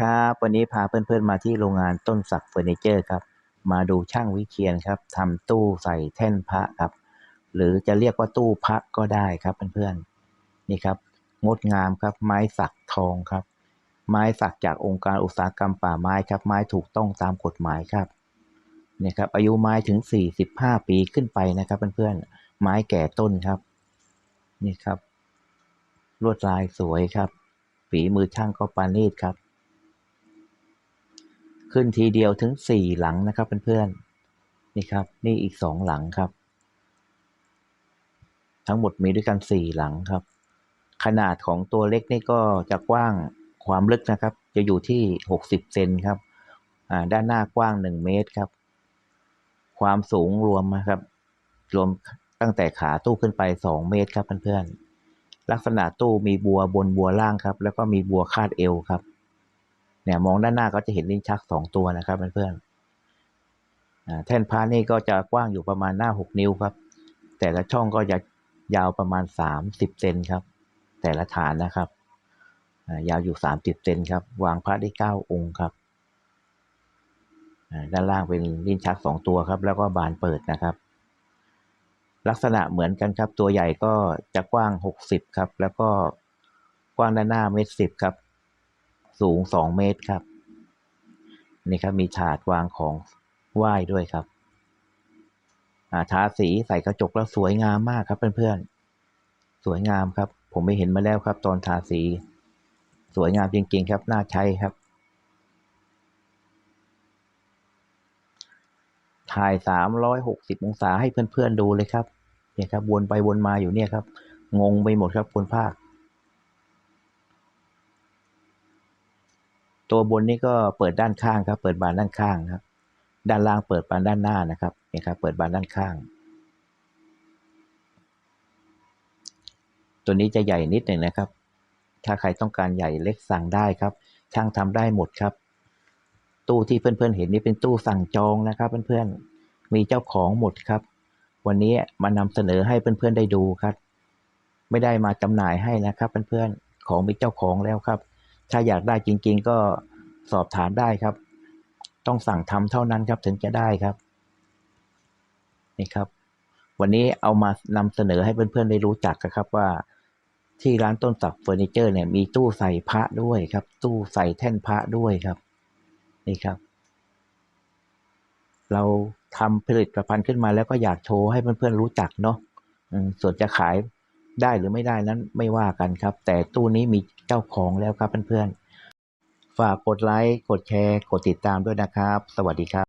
ครับวันนี้พาเพื่อนๆมาที่โรงงานต้นศักเฟอร์นิเจอร์ครับ มาดูช่างวิเชียนครับทำตู้ใส่แท่นพระครับ หรือจะเรียกว่าตู้พระก็ได้ครับเพื่อนๆนี่ครับ งดงามครับไม้สักทองครับ ไม้สักจากองค์การอุตสาหกรรมป่าไม้ครับ ไม้ถูกต้องตามกฎหมายครับเนี่ยครับอายุไม้ถึง 45 ปีขึ้นไปนะครับเพื่อนๆไม้แก่ต้นครับนี่ครับ ลวดลายสวยครับ ฝีมือช่างก็ปานีตครับ ขึ้นทีเดียวถึงสี่หลังนะครับเพื่อนๆนี่ครับ นี่อีกสองหลังครับ ทั้งหมดมีด้วยกันสี่หลังครับ ขนาดของตัวเล็กนี่ก็จะกว้างความลึกนะครับ จะอยู่ที่หกสิบเซนครับด้านหน้ากว้างหนึ่งเมตรครับ ความสูงรวมนะครับ รวมตั้งแต่ขาตู้ขึ้นไปสองเมตรครับเพื่อนๆลักษณะตู้มีบัวบนบัวล่างครับ แล้วก็มีบัวคาดเอวครับ เนี่ยมองด้านหน้าก็จะเห็นลิ้นชักสองตัวนะครับเพื่อนๆแท่นพระนี่ก็จะกว้างอยู่ประมาณหน้าหกนิ้วครับ แต่ละช่องก็จะยาวประมาณสามสิบเซนครับ แต่ละฐานนะครับยาวอยู่สามสิบเซนครับ วางพระได้เก้าองค์ครับด้านล่างเป็นลิ้นชักสองตัวครับ แล้วก็บานเปิดนะครับ ลักษณะเหมือนกันครับ ตัวใหญ่ก็จะกว้างหกสิบครับ แล้วก็กว้างด้านหน้าเมตรสิบครับ สูงสองเมตรครับ นี่ครับมีถาดวางของไหว้ด้วยครับทาสีใส่กระจกแล้วสวยงามมากครับเพื่อนๆ สวยงามครับ ผมไม่เห็นมาแล้วครับ ตอนทาสี สวยงามจริงๆครับน่าใช้ครับ ถ่ายสามร้อยหกสิบองศาให้เพื่อนๆดูเลยครับเนี่ยครับวนไปวนมาอยู่เนี่ยครับ งงไปหมดครับคนภาค ตัวบนนี่ก็เปิดด้านข้างครับ เปิดบานด้านข้างครับด้านล่างเปิดบานด้านหน้านะครับเนี่ยครับ เปิดบานด้านข้าง ตัวนี้จะใหญ่นิดหนึ่งนะครับ ถ้าใครต้องการใหญ่เล็กสั่งได้ครับ ช่างทำได้หมดครับ ตู้ที่เพื่อนๆเห็นนี่เป็นตู้สั่งจองนะครับ เพื่อนๆมีเจ้าของหมดครับ วันนี้มานำเสนอให้เพื่อนๆได้ดูครับ ไม่ได้มาจำหน่ายให้นะครับ เพื่อนๆของมีเจ้าของแล้วครับ ถ้าอยากได้จริง ๆ ก็สอบถามได้ครับ ต้องสั่งทำเท่านั้นครับถึงจะได้ครับ นี่ครับ วันนี้เอามานำเสนอให้เพื่อนๆได้รู้จักครับว่าที่ร้านต้นศักเฟอร์นิเจอร์เนี่ยมีตู้ใส่พระด้วยครับ ตู้ใส่แท่นพระด้วยครับ นี่ครับ เราทำผลิตภัณฑ์ขึ้นมาแล้วก็อยากโชว์ให้เพื่อนๆรู้จักเนาะส่วนจะขาย ได้หรือไม่ได้นั้นไม่ว่ากันครับ แต่ตู้นี้มีเจ้าของแล้วครับเพื่อนๆ ฝากกดไลค์ กดแชร์ กดติดตามด้วยนะครับ สวัสดีครับ